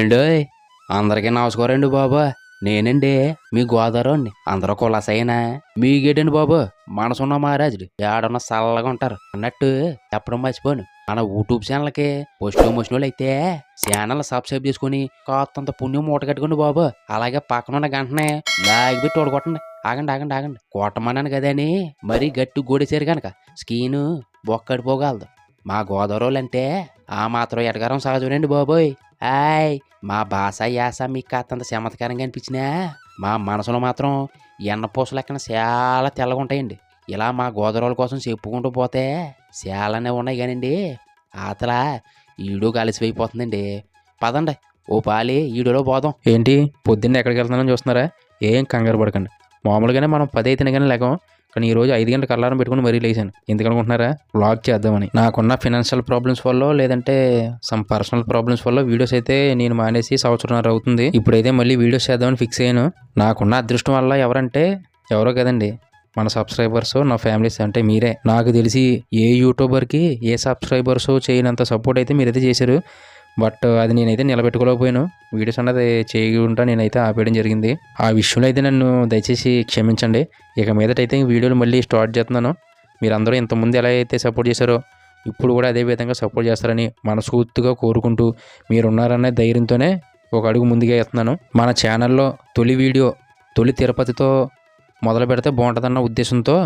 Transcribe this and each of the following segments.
ఏండోయ్ అందరికీ నమస్కారం అండి బాబు. నేనండి మీ గోదావరి అందరూ కులసైనా. మీకేటండి బాబు మనసున్న మహారాజుడు ఏడన్న చల్లగా ఉంటారు. అన్నట్టు చెప్పడం మర్చిపోను. మన యూట్యూబ్ ఛానల్కి పోస్ట్ మోషన్ వాళ్ళు అయితే ఛానల్ సబ్స్క్రైబ్ చేసుకుని కాస్తంత పుణ్యం మూట కట్టుకోండి బాబు. అలాగే పక్కన ఉన్న గంటనే లాగి పెట్టి ఓడగొట్టండి ఆగండి ఆగండి ఆగండి. కొట్టమన్నాను కదా అని మరీ గట్టి గోడేసారు కనుక స్కీను బొక్కడిపోగలదు మా గోదావరి అంటే ఆ మాత్రం ఎటగారం సహజమేనండి బాబోయ్. హాయ్ మా భాష యాస మీకు కాస్తంత చమత్కారంగా అనిపించినా మా మనసులో మాత్రం ఎన్న పూసలు లెక్కన చాలా తెల్లగా ఉంటాయండి. ఇలా మా గోదావరి కోసం చెప్పుకుంటూ పోతే చాలానే ఉన్నాయి కానండి. ఆతల ఈడు కలిసిపోయిపోతుందండి పదండి ఓ పాలి ఈడులో పోదాం. ఏంటి పొద్దున్న ఎక్కడికి వెళ్తున్నానని చూస్తున్నారా? ఏం కంగారు పడకండి. మామూలుగానే మనం పది అయితేనే కానీ లేకం కానీ ఈ రోజు ఐదు గంటలకు అలారం పెట్టుకుని మరీ లేచాను. ఎందుకనుకుంటున్నారా? వ్లాగ్ చేద్దామని. నాకున్న ఫినాన్షియల్ ప్రాబ్లమ్స్ వల్ల లేదంటే సమ్ పర్సనల్ ప్రాబ్లమ్స్ వల్ల వీడియోస్ అయితే నేను మానేసి సంవత్సరంన్నర అవుతుంది. ఇప్పుడైతే మళ్ళీ వీడియోస్ చేద్దామని ఫిక్స్ అయ్యాను. నాకున్న అదృష్టం వల్ల ఎవరంటే ఎవరో కదండి. మన సబ్స్క్రైబర్స్ నా ఫ్యామిలీస్ అంటే మీరే. నాకు తెలిసి ఏ యూట్యూబర్కి ఏ సబ్స్క్రైబర్స్ చేయనంత సపోర్ట్ అయితే మీరైతే చేశారు. బట్ uh, అది నేనైతే నిలబెట్టుకోలేకపోయాను. వీడియోస్ అన్నది చేయకుండా నేనైతే ఆపేయడం జరిగింది. ఆ విషయంలో అయితే నన్ను దయచేసి క్షమించండి. ఇక మీదటైతే ఈ వీడియోలు మళ్ళీ స్టార్ట్ చేస్తున్నాను. మీరందరూ ఇంతకుముందు ఎలా అయితే సపోర్ట్ చేశారో ఇప్పుడు కూడా అదే విధంగా సపోర్ట్ చేస్తారని మనస్ఫూర్తిగా కోరుకుంటూ మీరున్నారనే ధైర్యంతోనే ఒక అడుగు ముందుగా వేస్తున్నాను. మన ఛానల్లో తొలి వీడియో తొలి తిరుపతితో మొదలు పెడితే బాగుంటుందన్న ఉద్దేశంతో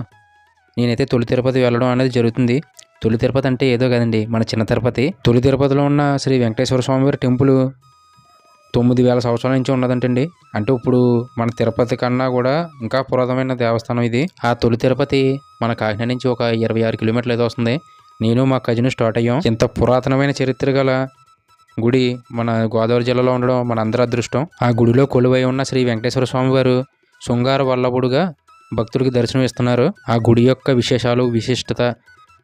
నేనైతే తొలి తిరుపతి వెళ్ళడం అనేది జరుగుతుంది. తొలి తిరుపతి అంటే ఏదో కదండి మన చిన్న తిరుపతి. తొలి తిరుపతిలో ఉన్న శ్రీ వెంకటేశ్వర స్వామివారి టెంపుల్ తొమ్మిది వేల సంవత్సరాల నుంచి ఉన్నదంటండి. అంటే ఇప్పుడు మన తిరుపతి కన్నా కూడా ఇంకా పురాతనమైన దేవస్థానం ఇది. ఆ తొలి తిరుపతి మన కాకినాడ నుంచి ఒక ఇరవై ఆరు కిలోమీటర్లు ఏదో వస్తుంది. నేను మా కజిన్ స్టార్ట్ అయ్యాం. ఇంత పురాతనమైన చరిత్ర గల గుడి మన గోదావరి జిల్లాలో ఉండడం మన అందరి అదృష్టం. ఆ గుడిలో కొలువై ఉన్న శ్రీ వెంకటేశ్వర స్వామి వారు శృంగార వల్లభుడుగా భక్తుడికి దర్శనం ఇస్తున్నారు. ఆ గుడి యొక్క విశేషాలు విశిష్టత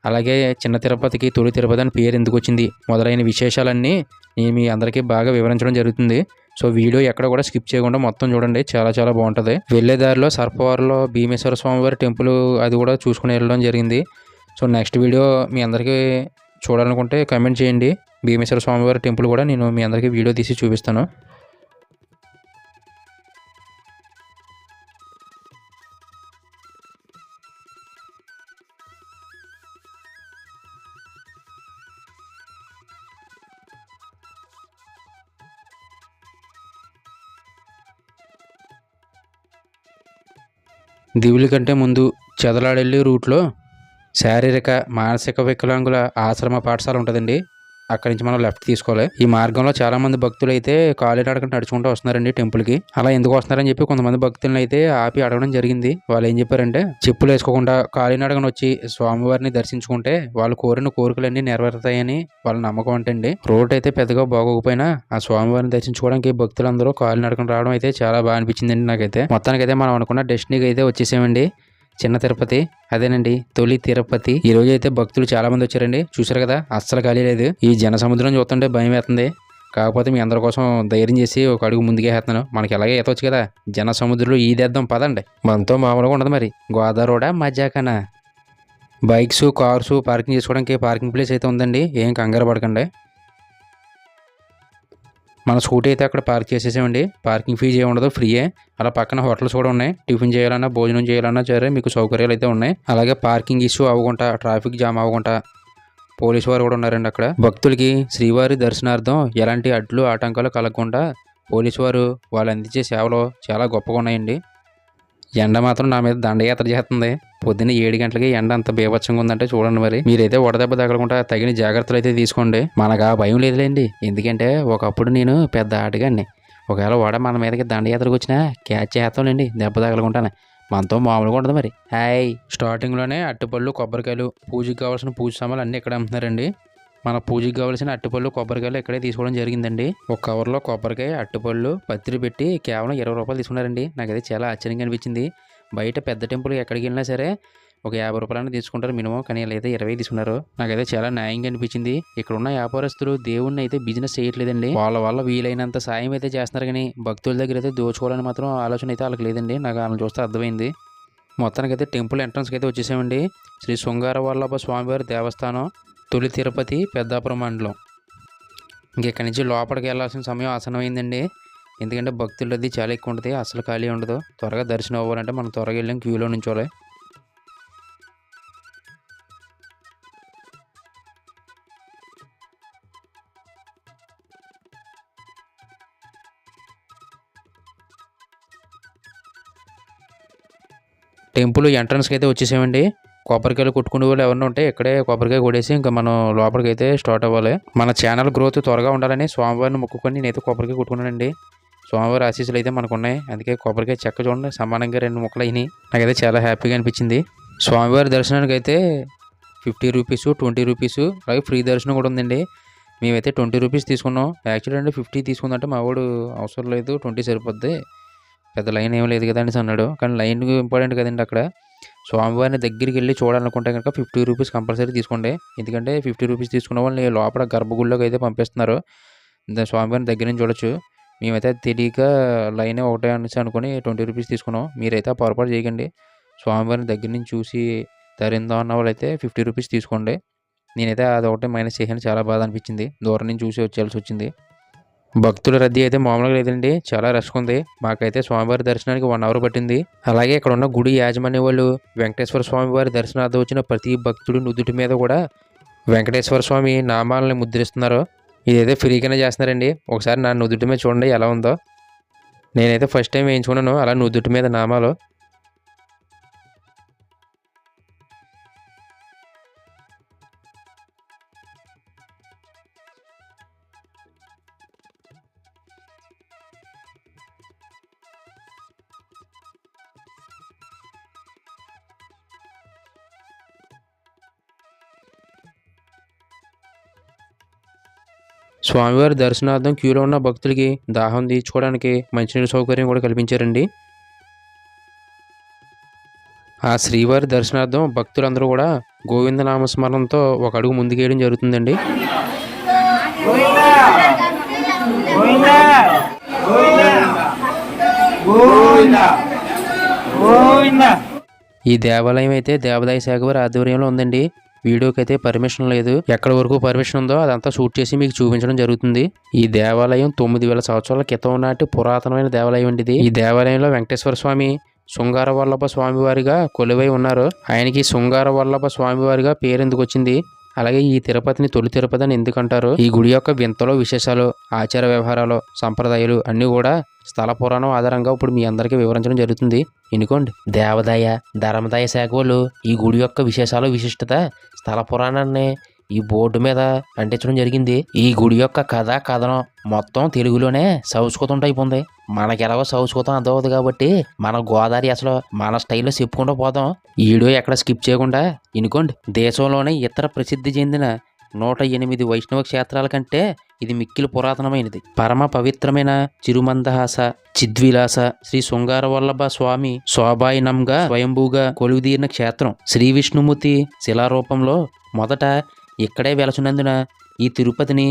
అలాగే చిన్న తిరుపతికి తొలి తిరుపతి అని పేరు ఎందుకు వచ్చింది? మొదలైన విశేషాలన్నీ నేను మీ అందరికీ బాగా వివరించడం జరుగుతుంది. సో వీడియో ఎక్కడ కూడా స్కిప్ చేయకుండా మొత్తం చూడండి. చాలా చాలా బాగుంటుంది. వెళ్ళే దారిలో సర్పవారిలో భీమేశ్వర స్వామివారి టెంపుల్ అది కూడా చూసుకుని వెళ్ళడం జరిగింది. సో నెక్స్ట్ వీడియో మీ అందరికీ చూడాలనుకుంటే కమెంట్ చేయండి. భీమేశ్వర స్వామివారి టెంపుల్ కూడా నేను మీ అందరికీ వీడియో తీసి చూపిస్తాను. దివుల కంటే ముందు చెదలాడెల్లి రూట్లో శారీరక మానసిక వికలాంగుల ఆశ్రమ పాఠశాల ఉంటుందండి. అక్కడి నుంచి మనం లెఫ్ట్ తీసుకోవాలి. ఈ మార్గంలో చాలా మంది భక్తులు అయితే కాలినడక నడుచుకుంటూ వస్తున్నారండి టెంపుల్కి. అలా ఎందుకు వస్తున్నారని చెప్పి కొంతమంది భక్తులను అయితే ఆపి అడగడం జరిగింది. వాళ్ళు ఏం చెప్పారంటే చెప్పులు వేసుకోకుండా కాలినడకన వచ్చి స్వామివారిని దర్శించుకుంటే వాళ్ళు కోరిన కోరికలన్నీ నెరవేరుతాయని వాళ్ళ నమ్మకం అంటండి. రోడ్ అయితే పెద్దగా బాగోకపోయినా ఆ స్వామివారిని దర్శించుకోవడానికి భక్తులందరూ కాలినడకన రావడం అయితే చాలా బాగా అనిపించిందండి నాకైతే. మొత్తానికైతే మనం అనుకున్న డెస్టినీకి అయితే వచ్చేసామండి. చిన్న తిరుపతి అదేనండి తొలి తిరుపతి. ఈ రోజు అయితే భక్తులు చాలా మంది వచ్చారండి. చూసారు కదా అస్సలు ఖాళీ లేదు. ఈ జన సముద్రం చూస్తుంటే భయం వేస్తుంది. కాకపోతే మీ అందరి కోసం ధైర్యం చేసి ఒక అడుగు ముందుకే వేస్తున్నాను మనకి ఎలాగే ఎత్తవచ్చు కదా జన సముద్రంలో ఈదేద్దాం పదండి. మనతో మామూలుగా ఉండదు మరి. గోదావరి మజాకనా? బైక్స్ కార్స్ పార్కింగ్ చేసుకోవడానికి పార్కింగ్ ప్లేస్ అయితే ఉందండి. ఏం కంగారు పడకండి. మన స్కూటీ అయితే అక్కడ పార్క్ చేసేసామండి. పార్కింగ్ ఫీజు ఏమి ఉండదు ఫ్రీయే. అలా పక్కన హోటల్స్ కూడా ఉన్నాయి. టిఫిన్ చేయాలన్నా భోజనం చేయాలన్నా సరే మీకు సౌకర్యాలు అయితే ఉన్నాయి. అలాగే పార్కింగ్ ఇష్యూ అవ్వకుండా ట్రాఫిక్ జామ్ అవ్వకుండా పోలీసు వారు కూడా ఉన్నారండి అక్కడ. భక్తులకి శ్రీవారి దర్శనార్థం ఎలాంటి అడ్లు ఆటంకాలు కలగకుండా పోలీసు వారు వాళ్ళు అందించే సేవలు చాలా గొప్పగా ఉన్నాయండి. ఎండ మాత్రం నా మీద దండయాత్ర చేస్తుంది. పొద్దున్న ఏడు గంటలకి ఎండ అంత బీభత్సంగా ఉందంటే చూడండి మరి. మీరైతే వడదెబ్బ తగలకుండా తగిన జాగ్రత్తలు అయితే తీసుకోండి. మనకు ఆ భయం లేదులేండి. ఎందుకంటే ఒకప్పుడు నేను పెద్ద ఆటగాడిని. ఒకవేళ వడ మన మీదకి దండయాత్రకు వచ్చినా క్యాచ్ చేస్తాంలేండి దెబ్బ తగలకుండానే. మనతో మామూలుగా ఉండదు మరి. హాయ్. స్టార్టింగ్లోనే అట్టుపళ్ళు కొబ్బరికాయలు పూజకి కావాల్సిన పూజ సామాన్లు అన్నీ ఇక్కడ అమ్ముతున్నారండి మన పూజకి కావాల్సిన అట్టుపళ్ళు కొబ్బరికాయలు ఇక్కడే తీసుకోవడం జరిగిందండి. ఒక కవర్లో కొబ్బరికాయ అట్టుపళ్ళు పత్రి పెట్టి కేవలం ఇరవై రూపాయలు తీసుకున్నారండి. నాకైతే చాలా ఆశ్చర్యంగా అనిపించింది. బయట పెద్ద టెంపుల్ ఎక్కడికి వెళ్ళినా సరే ఒక యాభై రూపాయలైనా తీసుకుంటారు మినిమం కానీ వీళ్ళైతే ఇరవై తీసుకున్నారు. నాకైతే చాలా న్యాయంగా అనిపించింది. ఇక్కడ ఉన్న వ్యాపారస్తులు దేవుణ్ణి అయితే బిజినెస్ చేయట్లేదండి. వాళ్ళ వల్ల వీలైనంత సాయం అయితే చేస్తున్నారు కానీ భక్తుల దగ్గర అయితే దోచుకోవాలని మాత్రం ఆలోచన అయితే వాళ్ళకి లేదండి. నాకు వాళ్ళని చూస్తే అర్థమైంది. మొత్తానికైతే టెంపుల్ ఎంట్రన్స్కి అయితే వచ్చేసామండి. శ్రీ శృంగార వల్లభ స్వామివారి దేవస్థానం. తొలి తిరుపతి పెద్దాపురం మండలం. ఇంక ఇక్కడి నుంచి లోపలికి వెళ్ళాల్సిన సమయం ఆసనమైందండి ఎందుకంటే భక్తులు అది చాలా ఎక్కువ ఉంటుంది. అసలు ఖాళీ ఉండదు. త్వరగా దర్శనం అవ్వాలంటే మనం త్వరగా వెళ్ళాం క్యూలో నుంచోలే టెంపుల్ ఎంట్రన్స్కి అయితే వచ్చేసామండి. కొబ్బరికాయలు కొట్టుకునే వాళ్ళు ఎవరైనా ఉంటే ఇక్కడే కొబ్బరికాయ కొడేసి ఇంకా మనం లోపలికి అయితే స్టార్ట్ అవ్వాలి. మన ఛానల్ గ్రోత్ త్వరగా ఉండాలని స్వామివారిని మొక్కుకొని నేనైతే కొబ్బరికాయ కొట్టుకున్నానండి. స్వామివారి ఆశీస్సులు అయితే మనకు ఉన్నాయి అందుకే కొబ్బరికాయ చెక్క చూడండి సమానంగా రెండు ముక్కలు అయినాయి. నాకైతే చాలా హ్యాపీగా అనిపించింది. స్వామివారి దర్శనానికి అయితే ఫిఫ్టీ రూపీస్ ట్వంటీ రూపీస్ అలాగే ఫ్రీ దర్శనం కూడా ఉందండి. మేమైతే ట్వంటీ రూపీస్ తీసుకున్నాం. యాక్చువల్లీ అంటే ఫిఫ్టీ తీసుకుందంటే మా వాడు అవసరం లేదు ట్వంటీ సరిపోద్ది. పెద్ద లైన్ ఏం లేదు కదండి అన్నాడు. కానీ లైన్ ఇంపార్టెంట్ కదండి అక్కడ. స్వామివారిని దగ్గరికి వెళ్ళి చూడాలనుకుంటే కనుక ఫిఫ్టీ రూపీస్ కంపల్సరీ తీసుకోండి. ఎందుకంటే ఫిఫ్టీ రూపీస్ తీసుకున్న వాళ్ళని లోపల గర్భగుడిలోకి అయితే పంపిస్తున్నారు. స్వామివారిని దగ్గర నుంచి చూడొచ్చు. మేమైతే తెలియక లైన్ ఒకటే అనేసి అనుకుని ట్వంటీ రూపీస్ తీసుకున్నాం. మీరైతే ఆ పొరపాటు చేయకండి. స్వామివారిని దగ్గర నుంచి చూసి తరిందా అన్న వాళ్ళైతే ఫిఫ్టీ రూపీస్ తీసుకోండి. నేనైతే అది ఒకటే మైనస్ చేశాను. చాలా బాధ అనిపించింది. దూరం నుంచి చూసి వచ్చేయాల్సి వచ్చింది. భక్తుల రద్దీ అయితే మామూలుగా లేదండి. చాలా రష్గా ఉంది. మాకైతే స్వామివారి దర్శనానికి వన్ అవర్ పట్టింది. అలాగే ఇక్కడ ఉన్న గుడి యాజమాన్య వాళ్ళు వెంకటేశ్వర స్వామి వారి దర్శనార్థం వచ్చిన ప్రతి భక్తుడు నుదుటి మీద కూడా వెంకటేశ్వర స్వామి నామాలని ముద్రిస్తున్నారు. ఇదైతే ఫ్రీగానే చేస్తున్నారండి. ఒకసారి నా నుదుటి మీద చూడండి ఎలా ఉందో. నేనైతే ఫస్ట్ టైం వేయించుకున్నాను. అలా నుదుటి మీద నామాలు. స్వామివారి దర్శనార్థం క్యూలో ఉన్న భక్తులకి దాహం తీర్చుకోవడానికి మంచినీళ్ళ సౌకర్యం కూడా కల్పించారండి. ఆ శ్రీవారి దర్శనార్థం భక్తులందరూ కూడా గోవింద నామస్మరణంతో ఒక అడుగు ముందుకేయడం జరుగుతుందండి. ఈ దేవాలయం అయితే దేవాదాయ శాఖ వారి ఆధ్వర్యంలో ఉందండి. వీడియోకి అయితే పర్మిషన్ లేదు. ఎక్కడి వరకు పర్మిషన్ ఉందో అదంతా షూట్ చేసి మీకు చూపించడం జరుగుతుంది. ఈ దేవాలయం తొమ్మిది వేల సంవత్సరాల క్రితం నాటి పురాతనమైన దేవాలయం వంటిది ఈ దేవాలయంలో వెంకటేశ్వర స్వామి శృంగార వల్లభ స్వామివారిగా కొలువై ఉన్నారు. ఆయనకి శృంగార వల్లభ స్వామివారిగా పేరెందుకు వచ్చింది? అలాగే ఈ తిరుపతిని తొలి తిరుపతి అని ఎందుకంటారు? ఈ గుడి యొక్క వింతలో విశేషాలు ఆచార వ్యవహారాలు సంప్రదాయాలు అన్నీ కూడా స్థల పురాణం ఆధారంగా ఇప్పుడు మీ అందరికీ వివరించడం జరుగుతుంది. ఎనుకోండి దేవదాయ ధర్మదాయ శాఖ వాళ్ళు ఈ గుడి యొక్క విశేషాలు విశిష్టత స్థల పురాణాన్ని ఈ బోర్డు మీద అంటించడం జరిగింది. ఈ గుడి యొక్క కథ కథనం మొత్తం తెలుగులోనే సంస్కృతం టైప్ ఉంది. మనకి ఎలాగో సంస్కృతం అర్థమవుతుంది కాబట్టి మన గోదావరి అసలు మన స్టైల్లో చెప్పుకుంటూ పోదాం. ఈ వీడియో ఎక్కడ స్కిప్ చేయకుండా ఇనుకోండి. దేశంలోనే ఇతర ప్రసిద్ధి చెందిన నూట ఎనిమిది వైష్ణవ క్షేత్రాల కంటే ఇది మిక్కిలి పురాతనమైనది. పరమ పవిత్రమైన చిరుమందహాస చిద్విలాస శ్రీ శృంగార వల్లభ స్వామి శోభాయనంగా స్వయంభూగా కొలువుదీరిన క్షేత్రం. శ్రీ విష్ణుమూర్తి శిలారూపంలో మొదట ఇక్కడే వెలసినందున ఈ తిరుపతిని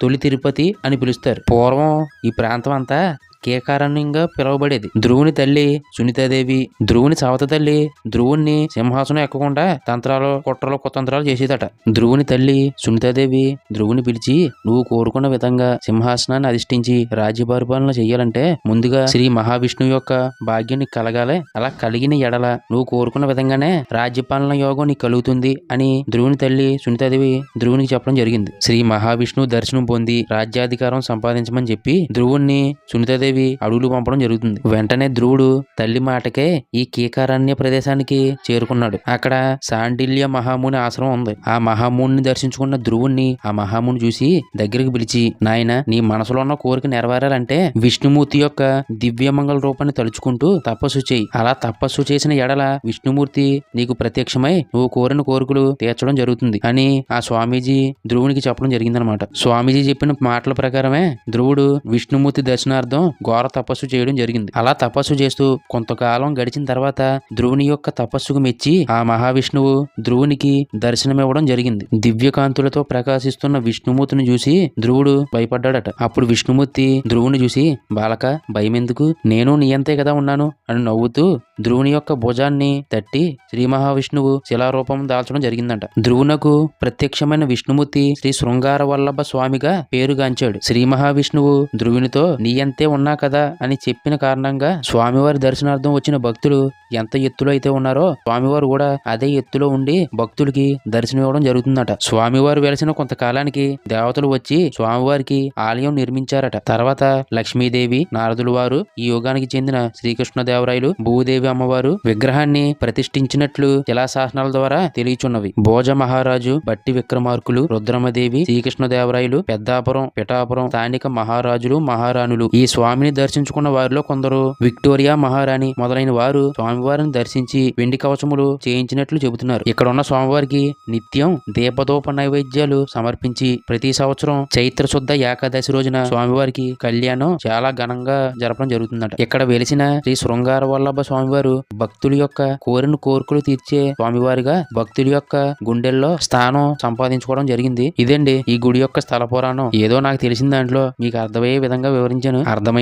తొలి తిరుపతి అని పిలుస్తారు. పూర్వం ఈ ప్రాంతం అంతా కేకారణ్యంగా పిలువబడేది. ధ్రువుని తల్లి సునీతాదేవి ధ్రువుని సవత తల్లి ధ్రువుణ్ణి సింహాసనం ఎక్కకుండా తంత్రాలు కుట్రలు కుతంత్రాలు చేసేదట. ధ్రువుని తల్లి సునీతాదేవి ధ్రువుని పిలిచి నువ్వు కోరుకున్న విధంగా సింహాసనాన్ని అధిష్ఠించి రాజ్య పరిపాలన చేయాలంటే ముందుగా శ్రీ మహావిష్ణువు యొక్క భాగ్యం నీకు కలగాలి. అలా కలిగిన ఎడల నువ్వు కోరుకున్న విధంగానే రాజ్యపాలన యోగం నీకు కలుగుతుంది అని ధ్రువుని తల్లి సునీతాదేవి ధ్రువునికి చెప్పడం జరిగింది. శ్రీ మహావిష్ణువు దర్శనం పొంది రాజ్యాధికారం సంపాదించమని చెప్పి ధ్రువుణ్ణి సునీతాదేవి అడుగులు పంపడం జరుగుతుంది. వెంటనే ధ్రువుడు తల్లి మాటకే ఈ కీకారణ్య ప్రదేశానికి చేరుకున్నాడు. అక్కడ సాండిల్య మహాముని ఆశ్రమం ఉంది. ఆ మహాముని దర్శించుకున్న ధ్రువుణ్ణి ఆ మహాముని చూసి దగ్గరికి పిలిచి నాయన నీ మనసులో ఉన్న కోరిక నెరవేరాలంటే విష్ణుమూర్తి యొక్క దివ్యమంగళ రూపాన్ని తలుచుకుంటూ తపస్సు చేయి. అలా తపస్సు చేసిన ఎడల విష్ణుమూర్తి నీకు ప్రత్యక్షమై నువ్వు కోరిన కోరికలు తీర్చడం జరుగుతుంది అని ఆ స్వామీజీ ధ్రువునికి చెప్పడం జరిగిందనమాట. స్వామీజీ చెప్పిన మాటల ప్రకారమే ధ్రువుడు విష్ణుమూర్తి దర్శనార్థం ఘోర తపస్సు చేయడం జరిగింది. అలా తపస్సు చేస్తూ కొంతకాలం గడిచిన తర్వాత ధ్రువుని యొక్క తపస్సుకు మెచ్చి ఆ మహావిష్ణువు ధ్రువునికి దర్శనమివ్వడం జరిగింది. దివ్యకాంతులతో ప్రకాశిస్తున్న విష్ణుమూర్తిని చూసి ధ్రువుడు భయపడ్డాడట. అప్పుడు విష్ణుమూర్తి ధ్రువుని చూసి బాలక భయమెందుకు? నేను నీయంతే కదా ఉన్నాను? అని నవ్వుతూ ధ్రువుని యొక్క భుజాన్ని తట్టి శ్రీ మహావిష్ణువు శిలారూపం దాల్చడం జరిగిందంట. ధ్రువునకు ప్రత్యక్షమైన విష్ణుమూర్తి శ్రీ శృంగార వల్లభ స్వామిగా పేరుగాంచాడు. శ్రీ మహావిష్ణువు ధ్రువునితో నీయంతే ఉన్నా కదా అని చెప్పిన కారణంగా స్వామివారి దర్శనార్థం వచ్చిన భక్తులు ఎంత ఎత్తులో అయితే ఉన్నారో స్వామివారు కూడా అదే ఎత్తులో ఉండి భక్తులకి దర్శనం ఇవ్వడం జరుగుతుందట. స్వామివారు వెలిసిన కొంతకాలానికి దేవతలు వచ్చి స్వామివారికి ఆలయం నిర్మించారట. తర్వాత లక్ష్మీదేవి నారదులు వారు ఈ యుగానికి చెందిన శ్రీకృష్ణదేవరాయలు భూదేవి అమ్మవారు విగ్రహాన్ని ప్రతిష్ఠించినట్లు శిలాశాసనాల ద్వారా తెలియచున్నవి. భోజ మహారాజు బట్టి విక్రమార్కులు రుద్రమదేవి శ్రీకృష్ణదేవరాయలు పెద్దాపురం పిఠాపురం స్థానిక మహారాజులు మహారాణులు ఈ స్వామి స్వామిని దర్శించుకున్న వారిలో కొందరు విక్టోరియా మహారాణి మొదలైన వారు స్వామివారిని దర్శించి వెండి కవచములు చేయించినట్లు చెబుతున్నారు. ఇక్కడ ఉన్న స్వామివారికి నిత్యం దీపదోప నైవేద్యాలు సమర్పించి ప్రతి సంవత్సరం చైత్ర శుద్ధ ఏకాదశి రోజున స్వామివారికి కళ్యాణం చాలా ఘనంగా జరపడం జరుగుతుందట. ఇక్కడ వెలిసిన శ్రీ శృంగార వల్లభ స్వామివారు భక్తుల యొక్క కోరిన కోరికలు తీర్చే స్వామివారిగా భక్తుల యొక్క గుండెల్లో స్థానం సంపాదించుకోవడం జరిగింది. ఇదండి ఈ గుడి యొక్క స్థల పురాణం. ఏదో నాకు తెలిసిన దాంట్లో మీకు అర్థమయ్యే విధంగా వివరించాను.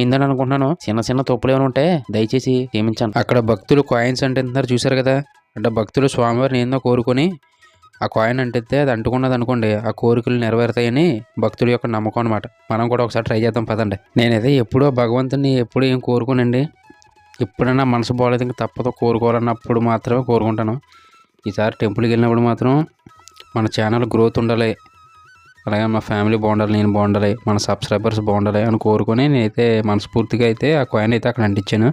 అర్థమైందని అనుకుంటున్నాను? చిన్న చిన్న తప్పులు ఏమైనా ఉంటే దయచేసి క్షమించాను అక్కడ భక్తులు కాయిన్స్ అంటున్నారు చూశారు కదా? అంటే భక్తులు స్వామివారిని ఏందో కోరుకొని ఆ కాయిన్ అంటిస్తే అది అంటుకున్నది అనుకోండి ఆ కోరికలు నెరవేరుతాయని భక్తుల యొక్క నమ్మకం అనమాట మనం కూడా ఒకసారి ట్రై చేద్దాం పదండి. నేనైతే ఎప్పుడో భగవంతుని ఎప్పుడు ఏం కోరుకోనండి? ఎప్పుడైనా మనసు బాగలేదు ఇంకా తప్పదో. కోరుకోవాలన్నప్పుడు మాత్రమే కోరుకుంటాను. ఈసారి టెంపుల్కి వెళ్ళినప్పుడు మాత్రం మన ఛానల్ గ్రోత్ ఉండాలి. అలాగే మా ఫ్యామిలీ బాగుండాలి నేను బాగుండాలి మన సబ్స్క్రైబర్స్ బాగుండాలి అని కోరుకొని నేనైతే మనస్ఫూర్తిగా అయితే ఆ కాయిన్ అయితే అక్కడ అంటించాను.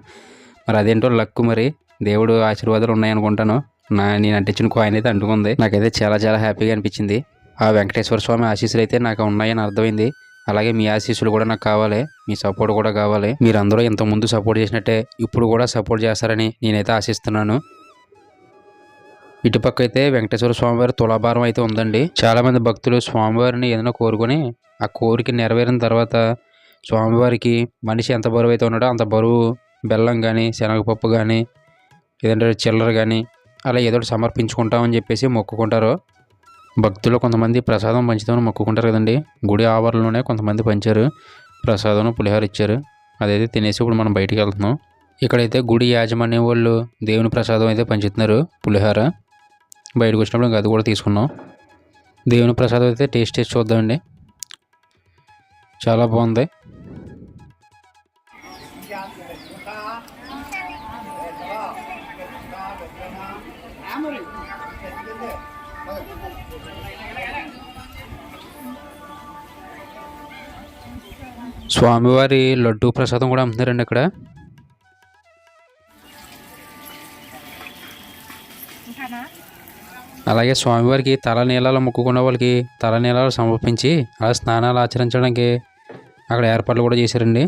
మరి అదేంటో లక్ మరి దేవుడు ఆశీర్వాదాలు ఉన్నాయనుకుంటాను. నా నేను అంటించిన కాయిన్ అయితే అంటుకుంది. నాకైతే చాలా చాలా హ్యాపీగా అనిపించింది. ఆ వెంకటేశ్వర స్వామి ఆశీస్సులు అయితే నాకు ఉన్నాయని అర్థమైంది. అలాగే మీ ఆశీస్సులు కూడా నాకు కావాలి మీ సపోర్ట్ కూడా కావాలి. మీరందరూ ఇంతకుముందు సపోర్ట్ చేసినట్టే ఇప్పుడు కూడా సపోర్ట్ చేస్తారని నేనైతే ఆశిస్తున్నాను. ఇటుపక్క అయితే వెంకటేశ్వర స్వామివారి తులాభారం అయితే ఉందండి. చాలా మంది భక్తులు స్వామివారిని ఏదైనా కోరుకొని ఆ కోరిక నెరవేరిన తర్వాత స్వామివారికి మనిషి ఎంత బరువు అయితే ఉన్నాడో అంత బరువు బెల్లం కానీ శనగపప్పు కానీ ఏదంటే చిల్లర కానీ అలా ఏదో ఒకటి సమర్పించుకుంటామని చెప్పేసి మొక్కుకుంటారు. భక్తులు కొంతమంది ప్రసాదం పంచుతామని మొక్కుకుంటారు కదండి. గుడి ఆవరణలోనే కొంతమంది పంచారు. ప్రసాదం పులిహోర ఇచ్చారు. అదైతే తినేసి ఇప్పుడు మనం బయటికి వెళ్తున్నాం. ఇక్కడైతే గుడి యాజమాన్యం వాళ్ళు దేవుని ప్రసాదం అయితే పంచుతున్నారు పులిహోర. బయటకు వచ్చినప్పుడు ఇంకా అది కూడా తీసుకున్నాం. దేవుని ప్రసాదం అయితే టేస్ట్ చేసి చూద్దామండి. చాలా బాగుంది. స్వామివారి లడ్డూ ప్రసాదం కూడా అమ్ముతున్నారండి ఇక్కడ అలాగే స్వామివారికి తల నీళ్ళలో మొక్కుకున్న వాళ్ళకి తల నీళ్ళాలు సమర్పించి అలా స్నానాలు ఆచరించడానికి అక్కడ ఏర్పాట్లు కూడా చేశారండి.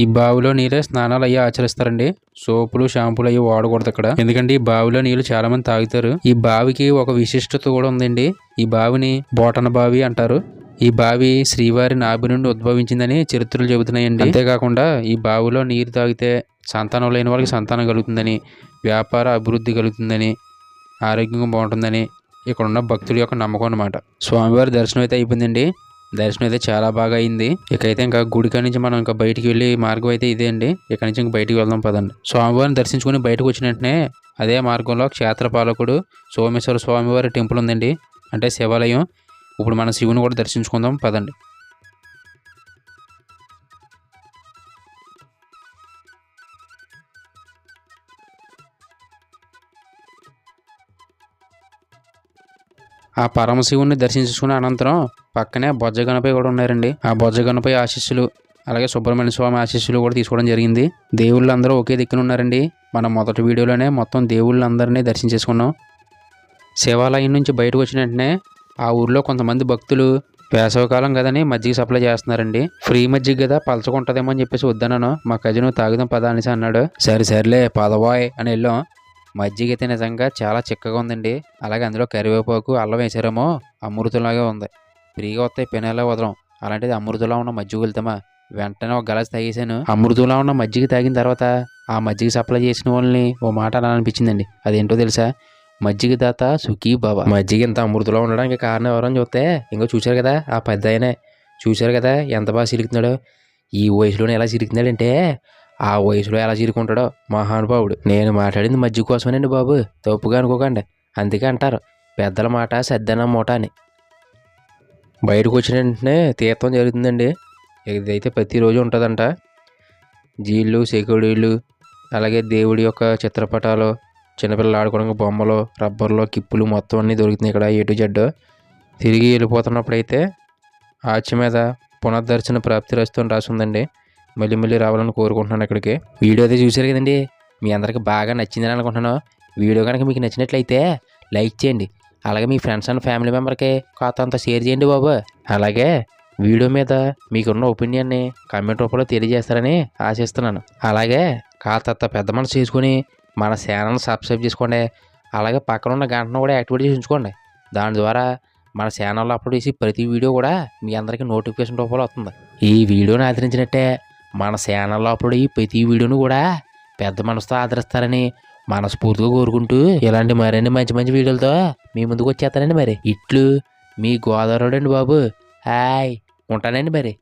ఈ బావిలో నీళ్ళే స్నానాలు అయ్యి ఆచరిస్తారండి. సోపులు షాంపూలు అయ్యి వాడకూడదు ఇక్కడ ఎందుకంటే ఈ బావిలో నీళ్ళు చాలా మంది తాగుతారు. ఈ బావికి ఒక విశిష్టత కూడా ఉందండి. ఈ బావిని బోటన బావి అంటారు. ఈ బావి శ్రీవారి నాభి నుండి ఉద్భవించిందని చరిత్రలు చెబుతున్నాయండి. అంతేకాకుండా ఈ బావిలో నీరు తాగితే సంతానం లేని వాళ్ళకి సంతానం కలుగుతుందని వ్యాపార అభివృద్ధి కలుగుతుందని ఆరోగ్యంగా బాగుంటుందని ఇక్కడ ఉన్న భక్తుల యొక్క నమ్మకం అనమాట స్వామివారి దర్శనం అయితే అయిపోయిందండి. దర్శనం అయితే చాలా బాగా అయింది. ఇకైతే ఇంకా గుడి కాడి నుంచి మనం ఇంకా బయటికి వెళ్ళి మార్గం అయితే ఇదే అండి. ఇక్కడ నుంచి ఇంకా బయటికి వెళ్దాం పదండి. స్వామివారిని దర్శించుకుని బయటకు వచ్చిన వెంటనే అదే మార్గంలో క్షేత్రపాలకుడు సోమేశ్వర స్వామివారి టెంపుల్ ఉందండి. అంటే శివాలయం. ఇప్పుడు మన శివుని కూడా దర్శించుకుందాం. పదండి. ఆ పరమశివుని దర్శించుకున్న అనంతరం పక్కనే బొజ్జ గణపై కూడా ఉన్నారండి. ఆ బొజ్జ గణపై ఆశీస్సులు అలాగే సుబ్రహ్మణ్య స్వామి ఆశీస్సులు కూడా తీసుకోవడం జరిగింది. దేవుళ్ళందరూ ఒకే దిక్కున ఉన్నారండి. మన మొదటి వీడియోలోనే మొత్తం దేవుళ్ళందరినీ దర్శించేసుకున్నాం. శివాలయం నుంచి బయటకు వచ్చిన వెంటనే ఆ ఊర్లో కొంతమంది భక్తులు వేసవికాలం కదని మజ్జిగ సప్లై చేస్తున్నారండి. ఫ్రీ మజ్జిగ కదా పలచకుంటదేమో అని చెప్పేసి వద్దనను మా కజిన్ తాగుదాం పదా అనేసి అన్నాడు. సరే సరేలే పదవాయ్ అని వెళ్ళాం. మజ్జిగ అయితే నిజంగా చాలా చిక్కగా ఉందండి. అలాగే అందులో కరివేపాకు అల్లం వేసారేమో అమృతంలాగే ఉంది. ఫ్రీగా వస్తాయి పెనేలా వదలం. అలాంటిది అమృతంలో ఉన్న మజ్జిగ వెళ్తామా వెంటనే ఒక గలాస్ తాగేసాను అమృతంలో ఉన్న మజ్జిగ తాగిన తర్వాత ఆ మజ్జిగ సప్లై చేసిన వాళ్ళని ఓ మాట అనిపించిందండి అదేంటో తెలుసా? మజ్జిగ దాత సుఖీ బాబా మజ్జిగ ఇంత అమృతంలో ఉండడానికి కారణం ఎవరని చూస్తే ఇంకో చూశారు కదా ఆ పెద్ద ఆయనే చూశారు కదా ఎంత బాగా సిలుకుతున్నాడో ఈ వయసులోనే ఎలా సిరుకుతున్నాడంటే ఆ వయసులో ఎలా చిరుకుంటాడో మహానుభావుడు. నేను మాట్లాడింది మజ్జిగ కోసమేనండి బాబు. తప్పుగా అనుకోకండి. అందుకే అంటారు పెద్దల మాట సద్దన మూట అని. బయటకు వచ్చిన వెంటనే తీర్థం జరుగుతుందండి. ఇదైతే ప్రతిరోజు ఉంటుందంట. జీళ్ళు సెక్యూడీలు అలాగే దేవుడి యొక్క చిత్రపటాలు చిన్నపిల్లలు ఆడుకోవడానికి బొమ్మలు రబ్బర్లు కిప్పులు మొత్తం అన్నీ దొరుకుతున్నాయి ఇక్కడ ఎటు జడ్డు తిరిగి వెళ్ళిపోతున్నప్పుడు అయితే ఆచి మీద పునర్దర్శన ప్రాప్తి రస్తు రాసిందండి. రాసి ఉందండి మళ్ళీ మళ్ళీ రావాలని కోరుకుంటున్నాను ఇక్కడికి. వీడియో అయితే చూశారు కదండి? మీ అందరికి బాగా నచ్చిందని అనుకుంటున్నాను. వీడియో కనుక మీకు నచ్చినట్లయితే లైక్ చేయండి. అలాగే మీ ఫ్రెండ్స్ అండ్ ఫ్యామిలీ మెంబర్కి కాస్త అంత షేర్ చేయండి బాబు. అలాగే వీడియో మీద మీకున్న ఒపీనియన్ని కామెంట్ రూపంలో తెలియజేస్తారని ఆశిస్తున్నాను. అలాగే కాస్త పెద్ద మనసు చేసుకొని మన ఛానల్ సబ్స్క్రైబ్ చేసుకోండి. అలాగే పక్కన ఉన్న గంటను కూడా యాక్టివేట్ చేసి ఉంచుకోండి. దాని ద్వారా మన ఛానల్లో అప్లోడ్ చేసి ప్రతి వీడియో కూడా మీ అందరికీ నోటిఫికేషన్ రూపంలో వస్తుంది. ఈ వీడియోని ఆదరించినట్టే మన ఛానల్లో అప్లోడ్ అయ్యి ప్రతి వీడియోను కూడా పెద్ద మనసుతో ఆదరిస్తారని మనస్ఫూర్తిగా కోరుకుంటూ ఇలాంటి మరిన్ని మంచి మంచి వీడియోలతో మీ ముందుకు వచ్చేస్తానండి మరి. ఇట్లు మీ గోదావరి బాబు. హాయ్. ఉంటానండి మరి.